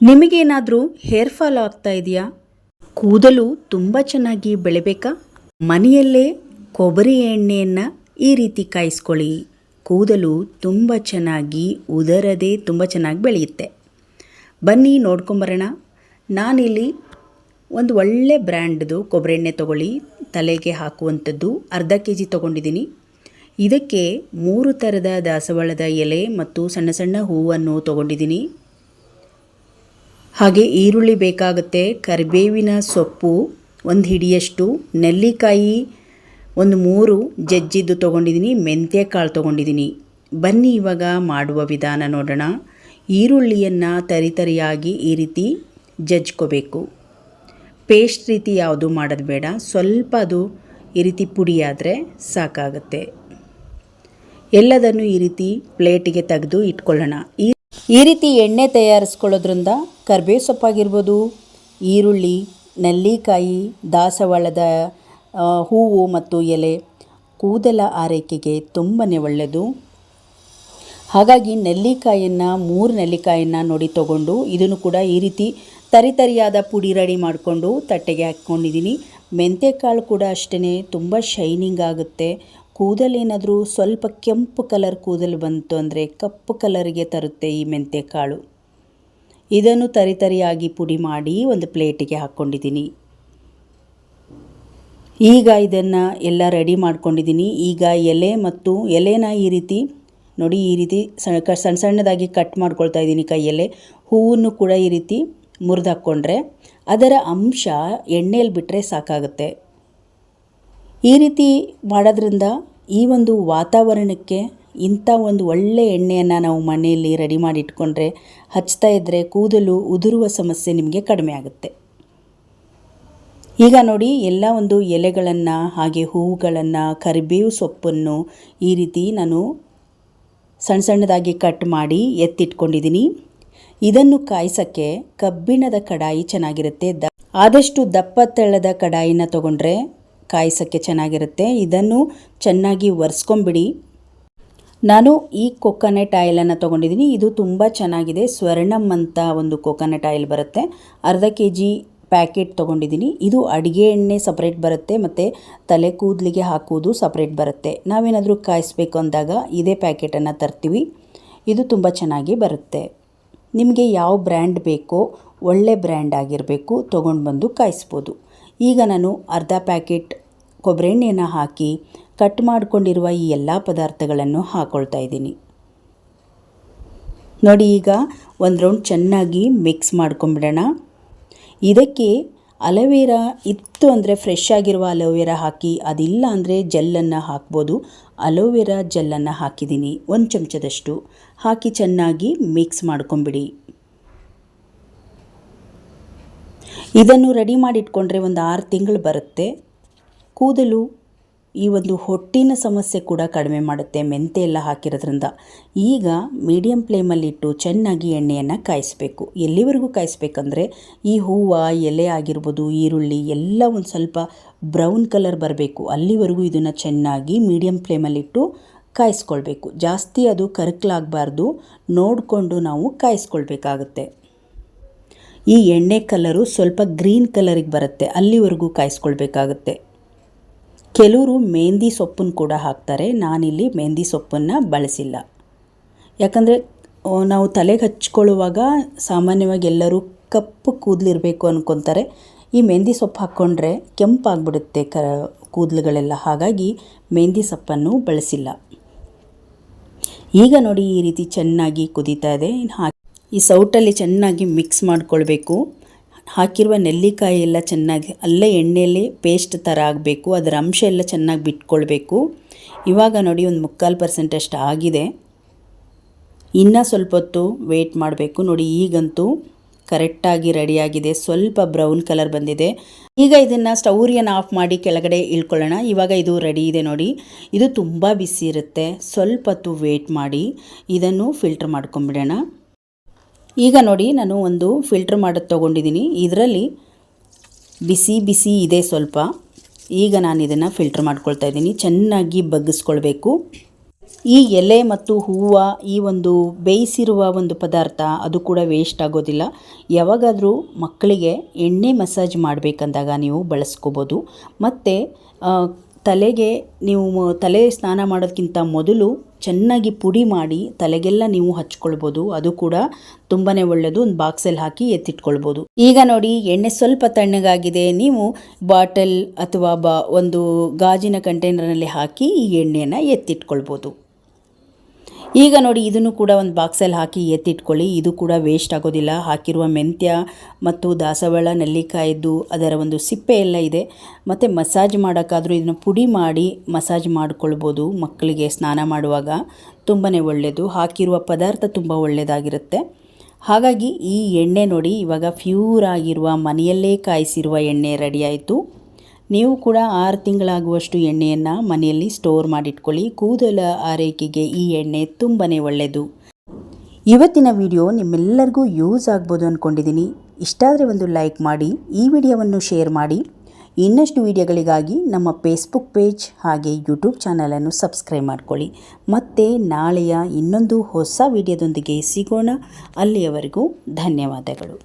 ನಿಮಗೇನಾದರೂ hair fall ಆಗ್ತಾ ಇದೆಯಾ? ಕೂದಲು ತುಂಬ ಚೆನ್ನಾಗಿ ಬೆಳಿಬೇಕಾ? ಮನೆಯಲ್ಲೇ ಕೊಬ್ಬರಿ ಎಣ್ಣೆಯನ್ನು ಈ ರೀತಿ ಕಾಯಿಸ್ಕೊಳ್ಳಿ. ಕೂದಲು ತುಂಬ ಚೆನ್ನಾಗಿ ಉದರದೆ ತುಂಬ ಚೆನ್ನಾಗಿ ಬೆಳೆಯುತ್ತೆ. ಬನ್ನಿ ನೋಡ್ಕೊಂಬರೋಣ ನಾನಿಲ್ಲಿ ಒಂದು ಒಳ್ಳೆ ಬ್ರ್ಯಾಂಡ್ದು ಕೊಬ್ಬರಿ ಎಣ್ಣೆ ತೊಗೊಳ್ಳಿ. ತಲೆಗೆ ಹಾಕುವಂಥದ್ದು ಅರ್ಧ ಕೆ ಜಿ ತೊಗೊಂಡಿದ್ದೀನಿ. ಇದಕ್ಕೆ ಮೂರು ಥರದ ದಾಸವಾಳದ ಎಲೆ ಮತ್ತು ಸಣ್ಣ ಸಣ್ಣ ಹೂವನ್ನು ತೊಗೊಂಡಿದ್ದೀನಿ. ಹಾಗೆ ಈರುಳ್ಳಿ ಬೇಕಾಗುತ್ತೆ, ಕರಿಬೇವಿನ ಸೊಪ್ಪು ಒಂದು ಹಿಡಿಯಷ್ಟು, ನೆಲ್ಲಿಕಾಯಿ ಒಂದು ಮೂರು ಜಜ್ಜಿದ್ದು ತೊಗೊಂಡಿದ್ದೀನಿ ಮೆಂತ್ಯ ಕಾಳು ತೊಗೊಂಡಿದ್ದೀನಿ ಬನ್ನಿ ಇವಾಗ ಮಾಡುವ ವಿಧಾನ ನೋಡೋಣ. ಈರುಳ್ಳಿಯನ್ನು ತರಿತರಿಯಾಗಿ ಈ ರೀತಿ ಜಜ್ಕೋಬೇಕು. ಪೇಸ್ಟ್ ರೀತಿ ಯಾವುದು ಮಾಡೋದು ಬೇಡ, ಸ್ವಲ್ಪ ಅದು ಈ ರೀತಿ ಪುಡಿಯಾದರೆ ಸಾಕಾಗುತ್ತೆ. ಎಲ್ಲದನ್ನು ಈ ರೀತಿ ಪ್ಲೇಟಿಗೆ ತೆಗೆದು ಇಟ್ಕೊಳ್ಳೋಣ. ಈ ಈ ರೀತಿ ಎಣ್ಣೆ ತಯಾರಿಸ್ಕೊಳ್ಳೋದ್ರಿಂದ ಕರ್ಬೇವು ಸೊಪ್ಪಾಗಿರ್ಬೋದು, ಈರುಳ್ಳಿ, ನೆಲ್ಲಿಕಾಯಿ, ದಾಸವಾಳದ ಹೂವು ಮತ್ತು ಎಲೆ ಕೂದಲ ಆರೈಕೆಗೆ ತುಂಬಾ ಒಳ್ಳೆಯದು. ಹಾಗಾಗಿ ನೆಲ್ಲಿಕಾಯನ್ನು ಮೂರು ನೆಲ್ಲಿಕಾಯನ್ನು ನೋಡಿ ತಗೊಂಡು ಇದನ್ನು ಕೂಡ ಈ ರೀತಿ ತರಿತರಿಯಾದ ಪುಡಿ ರೆಡಿ ಮಾಡಿಕೊಂಡು ತಟ್ಟೆಗೆ ಹಾಕ್ಕೊಂಡಿದ್ದೀನಿ. ಮೆಂತ್ಯಕಾಳು ಕೂಡ ಅಷ್ಟೇ ತುಂಬ ಶೈನಿಂಗ್ ಆಗುತ್ತೆ. ಕೂದಲೇನಾದರೂ ಸ್ವಲ್ಪ ಕೆಂಪು ಕಲರ್ ಕೂದಲು ಬಂತು ಅಂದರೆ ಕಪ್ಪು ಕಲರಿಗೆ ತರುತ್ತೆ ಈ ಮೆಂತ್ಯಕಾಳು ಇದನ್ನು ತರಿತರಿಯಾಗಿ ಪುಡಿ ಮಾಡಿ ಒಂದು ಪ್ಲೇಟಿಗೆ ಹಾಕ್ಕೊಂಡಿದ್ದೀನಿ. ಈಗ ಇದನ್ನು ಎಲ್ಲ ರೆಡಿ ಮಾಡ್ಕೊಂಡಿದ್ದೀನಿ. ಈಗ ಎಲೆ ಮತ್ತು ಎಲೆನ ಈ ರೀತಿ ನೋಡಿ ಈ ರೀತಿ ಸಣ್ಣ ಸಣ್ಣ ಸಣ್ಣದಾಗಿ ಕಟ್ ಮಾಡ್ಕೊಳ್ತಾ ಇದ್ದೀನಿ ಕೈಯಲ್ಲೇ. ಹೂವನ್ನು ಕೂಡ ಈ ರೀತಿ ಮುರಿದಾಕ್ಕೊಂಡ್ರೆ ಅದರ ಅಂಶ ಎಣ್ಣೆಯಲ್ಲಿ ಬಿಟ್ಟರೆ ಸಾಕಾಗುತ್ತೆ. ಈ ರೀತಿ ಮಾಡೋದ್ರಿಂದ ಈ ಒಂದು ವಾತಾವರಣಕ್ಕೆ ಇಂಥ ಒಂದು ಒಳ್ಳೆ ಎಣ್ಣೆಯನ್ನು ನಾವು ಮನೆಯಲ್ಲಿ ರೆಡಿ ಮಾಡಿ ಇಟ್ಕೊಂಡ್ರೆ, ಹಚ್ತಾ ಇದ್ದರೆ ಕೂದಲು ಉದುರುವ ಸಮಸ್ಯೆ ನಿಮಗೆ ಕಡಿಮೆ ಆಗುತ್ತೆ. ಈಗ ನೋಡಿ ಎಲ್ಲ ಒಂದು ಎಲೆಗಳನ್ನು, ಹಾಗೆ ಹೂವುಗಳನ್ನು ಕರಿಬೇವು ಸೊಪ್ಪನ್ನು ಈ ರೀತಿ ನಾನು ಸಣ್ಣ ಸಣ್ಣದಾಗಿ ಕಟ್ ಮಾಡಿ ಎತ್ತಿಟ್ಕೊಂಡಿದ್ದೀನಿ. ಇದನ್ನು ಕಾಯಿಸೋಕ್ಕೆ ಕಬ್ಬಿಣದ ಕಡಾಯಿ ಚೆನ್ನಾಗಿರುತ್ತೆ. ದ ಆದಷ್ಟು ದಪ್ಪ ತೆಳ್ಳದ ಕಡಾಯಿನ ತೊಗೊಂಡ್ರೆ ಕಾಯಿಸೋಕ್ಕೆ ಚೆನ್ನಾಗಿರುತ್ತೆ. ಇದನ್ನು ಚೆನ್ನಾಗಿ ಒರೆಸ್ಕೊಂಬಿಡಿ ನಾನು ಈ ಕೊಕೊನೆಟ್ ಆಯಿಲನ್ನು ತೊಗೊಂಡಿದ್ದೀನಿ ಇದು ತುಂಬ ಚೆನ್ನಾಗಿದೆ. ಸ್ವರ್ಣಮ್ ಅಂತ ಒಂದು ಕೊಕೊನಟ್ ಆಯಿಲ್ ಬರುತ್ತೆ. ಅರ್ಧ ಕೆ ಜಿ ಪ್ಯಾಕೆಟ್ ತೊಗೊಂಡಿದ್ದೀನಿ ಇದು ಅಡುಗೆ ಎಣ್ಣೆ ಸಪ್ರೇಟ್ ಬರುತ್ತೆ ಮತ್ತು ತಲೆ ಕೂದಲಿಗೆ ಹಾಕುವುದು ಸಪ್ರೇಟ್ ಬರುತ್ತೆ. ನಾವೇನಾದರೂ ಕಾಯಿಸ್ಬೇಕು ಅಂದಾಗ ಇದೇ ಪ್ಯಾಕೆಟನ್ನು ತರ್ತೀವಿ. ಇದು ತುಂಬ ಚೆನ್ನಾಗಿ ಬರುತ್ತೆ. ನಿಮಗೆ ಯಾವ ಬ್ರ್ಯಾಂಡ್ ಬೇಕೋ ಒಳ್ಳೆ ಬ್ರ್ಯಾಂಡ್ ಆಗಿರಬೇಕು. ತೊಗೊಂಡು ಬಂದು ಕಾಯಿಸ್ಬೋದು. ಈಗ ನಾನು ಅರ್ಧ ಪ್ಯಾಕೆಟ್ ಕೊಬ್ಬರಿ ಎಣ್ಣೆಯನ್ನು ಹಾಕಿ ಕಟ್ ಮಾಡಿಕೊಂಡಿರುವ ಈ ಎಲ್ಲ ಪದಾರ್ಥಗಳನ್ನು ಹಾಕ್ಕೊಳ್ತಾ ಇದ್ದೀನಿ. ನೋಡಿ ಈಗ ಒಂದು ರೌಂಡ್ ಚೆನ್ನಾಗಿ ಮಿಕ್ಸ್ ಮಾಡ್ಕೊಂಬಿಡೋಣ. ಇದಕ್ಕೆ ಅಲೋವೆರಾ ಇತ್ತು ಅಂದರೆ ಫ್ರೆಶ್ ಆಗಿರುವ ಅಲೋವೆರಾ ಹಾಕಿ, ಅದಿಲ್ಲ ಅಂದರೆ ಜೆಲ್ಲನ್ನು ಹಾಕ್ಬೋದು. ಅಲೋವೆರಾ ಜೆಲ್ಲನ್ನು ಹಾಕಿದ್ದೀನಿ, ಒಂದು ಚಮಚದಷ್ಟು. ಹಾಕಿ ಚೆನ್ನಾಗಿ ಮಿಕ್ಸ್ ಮಾಡ್ಕೊಂಬಿಡಿ. ಇದನ್ನು ರೆಡಿ ಮಾಡಿಟ್ಕೊಂಡ್ರೆ ಒಂದು ಆರು ತಿಂಗಳು ಬರುತ್ತೆ. ಕೂದಲು ಈ ಒಂದು ಹೊಟ್ಟಿನ ಸಮಸ್ಯೆ ಕೂಡ ಕಡಿಮೆ ಮಾಡುತ್ತೆ, ಮೆಂತೆ ಎಲ್ಲ ಹಾಕಿರೋದ್ರಿಂದ. ಈಗ ಮೀಡಿಯಂ ಫ್ಲೇಮಲ್ಲಿಟ್ಟು ಚೆನ್ನಾಗಿ ಎಣ್ಣೆಯನ್ನು ಕಾಯಿಸಬೇಕು. ಎಲ್ಲಿವರೆಗೂ ಕಾಯಿಸ್ಬೇಕಂದ್ರೆ ಈ ಹೂವು, ಎಲೆ ಆಗಿರ್ಬೋದು, ಈರುಳ್ಳಿ ಎಲ್ಲ ಒಂದು ಸ್ವಲ್ಪ ಬ್ರೌನ್ ಕಲರ್ ಬರಬೇಕು. ಅಲ್ಲಿವರೆಗೂ ಇದನ್ನು ಚೆನ್ನಾಗಿ ಮೀಡಿಯಂ ಫ್ಲೇಮಲ್ಲಿಟ್ಟು ಕಾಯಿಸ್ಕೊಳ್ಬೇಕು. ಜಾಸ್ತಿ ಅದು ಕರಕಲಾಗಬಾರ್ದು. ನೋಡಿಕೊಂಡು ನಾವು ಕಾಯಿಸ್ಕೊಳ್ಬೇಕಾಗುತ್ತೆ. ಈ ಎಣ್ಣೆ ಕಲರು ಸ್ವಲ್ಪ ಗ್ರೀನ್ ಕಲರಿಗೆ ಬರುತ್ತೆ. ಅಲ್ಲಿವರೆಗೂ ಕಾಯಿಸ್ಕೊಳ್ಬೇಕಾಗುತ್ತೆ. ಕೆಲವರು ಮೆಹಂದಿ ಸೊಪ್ಪನ್ನು ಕೂಡ ಹಾಕ್ತಾರೆ. ನಾನಿಲ್ಲಿ ಮೆಹಂದಿ ಸೊಪ್ಪನ್ನು ಬಳಸಿಲ್ಲ. ಯಾಕಂದರೆ ನಾವು ತಲೆಗೆ ಹಚ್ಕೊಳ್ಳುವಾಗ ಸಾಮಾನ್ಯವಾಗಿ ಎಲ್ಲರೂ ಕಪ್ಪು ಕೂದಲಿರಬೇಕು ಅಂದ್ಕೊತಾರೆ ಈ ಮೆಹಂದಿ ಸೊಪ್ಪು ಹಾಕ್ಕೊಂಡ್ರೆ ಕೆಂಪಾಗ್ಬಿಡುತ್ತೆ ಕ, ಕೂದಲುಗಳೆಲ್ಲ. ಹಾಗಾಗಿ ಮೆಹಂದಿ ಸೊಪ್ಪನ್ನು ಬಳಸಿಲ್ಲ. ಈಗ ನೋಡಿ ಈ ರೀತಿ ಚೆನ್ನಾಗಿ ಕುದೀತಾ ಇದೆ. ಇನ್ನು ಹಾಕಿ ಈ ಸೌಟಲ್ಲಿ ಚೆನ್ನಾಗಿ ಮಿಕ್ಸ್ ಮಾಡ್ಕೊಳ್ಬೇಕು. ಹಾಕಿರುವ ನೆಲ್ಲಿಕಾಯಿ ಎಲ್ಲ ಚೆನ್ನಾಗಿ, ಅಲ್ಲೇ ಎಣ್ಣೆಯಲ್ಲಿ ಪೇಸ್ಟ್ ಥರ ಆಗಬೇಕು, ಅದರ ಅಂಶ ಎಲ್ಲ ಚೆನ್ನಾಗಿ ಬಿಟ್ಕೊಳ್ಬೇಕು. ಇವಾಗ ನೋಡಿ ಒಂದು ಮುಕ್ಕಾಲು ಪರ್ಸೆಂಟಷ್ಟು ಆಗಿದೆ. ಇನ್ನೂ ಸ್ವಲ್ಪ ಹೊತ್ತು ವೇಟ್ ಮಾಡಬೇಕು. ನೋಡಿ ಈಗಂತೂ ಕರೆಕ್ಟಾಗಿ ರೆಡಿಯಾಗಿದೆ ಸ್ವಲ್ಪ ಬ್ರೌನ್ ಕಲರ್ ಬಂದಿದೆ. ಈಗ ಇದನ್ನು ಸ್ಟೌರಿಯನ್ನು ಆಫ್ ಮಾಡಿ ಕೆಳಗಡೆ ಇಳ್ಕೊಳ್ಳೋಣ. ಇವಾಗ ಇದು ರೆಡಿ ಇದೆ ನೋಡಿ. ಇದು ತುಂಬ ಬಿಸಿ ಇರುತ್ತೆ. ಸ್ವಲ್ಪ ಹೊತ್ತು ವೇಟ್ ಮಾಡಿ ಇದನ್ನು ಫಿಲ್ಟರ್ ಮಾಡ್ಕೊಂಬಿಡೋಣ. ಈಗ ನೋಡಿ ನಾನು ಒಂದು ಫಿಲ್ಟ್ರ್ ಮಾಡೋದು ತೊಗೊಂಡಿದ್ದೀನಿ. ಇದರಲ್ಲಿ ಬಿಸಿ ಬಿಸಿ ಇದೆ ಸ್ವಲ್ಪ. ಈಗ ನಾನು ಇದನ್ನು ಫಿಲ್ಟ್ರ್ ಮಾಡ್ಕೊಳ್ತಾ ಇದ್ದೀನಿ. ಚೆನ್ನಾಗಿ ಬಗ್ಗಿಸ್ಕೊಳ್ಬೇಕು. ಈ ಎಲೆ ಮತ್ತು ಹೂವು, ಈ ಒಂದು ಬೇಯಿಸಿರುವ ಒಂದು ಪದಾರ್ಥ ಅದು ಕೂಡ ವೇಸ್ಟ್ ಆಗೋದಿಲ್ಲ. ಯಾವಾಗಾದರೂ ಮಕ್ಕಳಿಗೆ ಎಣ್ಣೆ ಮಸಾಜ್ ಮಾಡಬೇಕಂದಾಗ ನೀವು ಬಳಸ್ಕೋಬೋದು. ಮತ್ತು ತಲೆಗೆ ನೀವು ತಲೆ ಸ್ನಾನ ಮಾಡೋದಕ್ಕಿಂತ ಮೊದಲು ಚೆನ್ನಾಗಿ ಪುಡಿ ಮಾಡಿ ತಲೆಗೆಲ್ಲ ನೀವು ಹಚ್ಕೊಳ್ಬೋದು. ಅದು ಕೂಡ ತುಂಬಾ ಒಳ್ಳೆಯದು ಒಂದು ಬಾಕ್ಸಲ್ಲಿ ಹಾಕಿ ಎತ್ತಿಟ್ಕೊಳ್ಬೋದು. ಈಗ ನೋಡಿ, ಎಣ್ಣೆ ಸ್ವಲ್ಪ ತಣ್ಣಗಾಗಿದೆ. ನೀವು ಬಾಟಲ್ ಅಥವಾ ಬಾ ಒಂದು ಗಾಜಿನ ಕಂಟೈನರ್ನಲ್ಲಿ ಹಾಕಿ ಈ ಎಣ್ಣೆಯನ್ನು ಎತ್ತಿಟ್ಕೊಳ್ಬೋದು. ಈಗ ನೋಡಿ, ಇದನ್ನು ಕೂಡ ಒಂದು ಬಾಕ್ಸಲ್ಲಿ ಹಾಕಿ ಎತ್ತಿಟ್ಕೊಳ್ಳಿ. ಇದು ಕೂಡ ವೇಸ್ಟ್ ಆಗೋದಿಲ್ಲ. ಹಾಕಿರುವ ಮೆಂತ್ಯ ಮತ್ತು ದಾಸವಾಳ ನೆಲ್ಲಿಕಾಯಿದ್ದು ಅದರ ಒಂದು ಸಿಪ್ಪೆ ಎಲ್ಲ ಇದೆ. ಮತ್ತು ಮಸಾಜ್ ಮಾಡೋಕ್ಕಾದರೂ ಇದನ್ನು ಪುಡಿ ಮಾಡಿ ಮಸಾಜ್ ಮಾಡಿಕೊಳ್ಬೋದು ಮಕ್ಕಳಿಗೆ ಸ್ನಾನ ಮಾಡುವಾಗ. ತುಂಬಾ ಒಳ್ಳೆಯದು ಹಾಕಿರುವ ಪದಾರ್ಥ ತುಂಬ ಒಳ್ಳೆಯದಾಗಿರುತ್ತೆ ಹಾಗಾಗಿ ಈ ಎಣ್ಣೆ ನೋಡಿ, ಇವಾಗ ಫ್ಯೂರ್ ಆಗಿರುವ ಮನೆಯಲ್ಲೇ ಕಾಯಿಸಿರುವ ಎಣ್ಣೆ ರೆಡಿಯಾಯಿತು ನೀವು ಕೂಡ ಆರು ತಿಂಗಳಾಗುವಷ್ಟು ಎಣ್ಣೆಯನ್ನು ಮನೆಯಲ್ಲಿ ಸ್ಟೋರ್ ಮಾಡಿಟ್ಕೊಳ್ಳಿ. ಕೂದಲ ಆರೈಕೆಗೆ ಈ ಎಣ್ಣೆ ತುಂಬಾ ಒಳ್ಳೆಯದು ಇವತ್ತಿನ ವಿಡಿಯೋ ನಿಮ್ಮೆಲ್ಲರಿಗೂ ಯೂಸ್ ಆಗ್ಬೋದು ಅಂದ್ಕೊಂಡಿದ್ದೀನಿ ಇಷ್ಟ ಆದರೆ ಒಂದು ಲೈಕ್ ಮಾಡಿ, ಈ ವಿಡಿಯೋವನ್ನು ಶೇರ್ ಮಾಡಿ. ಇನ್ನಷ್ಟು ವಿಡಿಯೋಗಳಿಗಾಗಿ ನಮ್ಮ ಫೇಸ್ಬುಕ್ ಪೇಜ್ ಹಾಗೆ ಯೂಟ್ಯೂಬ್ ಚಾನಲನ್ನು ಸಬ್ಸ್ಕ್ರೈಬ್ ಮಾಡ್ಕೊಳ್ಳಿ. ಮತ್ತು ನಾಳೆಯ ಇನ್ನೊಂದು ಹೊಸ ವಿಡಿಯೋದೊಂದಿಗೆ ಸಿಗೋಣ. ಅಲ್ಲಿಯವರೆಗೂ ಧನ್ಯವಾದಗಳು.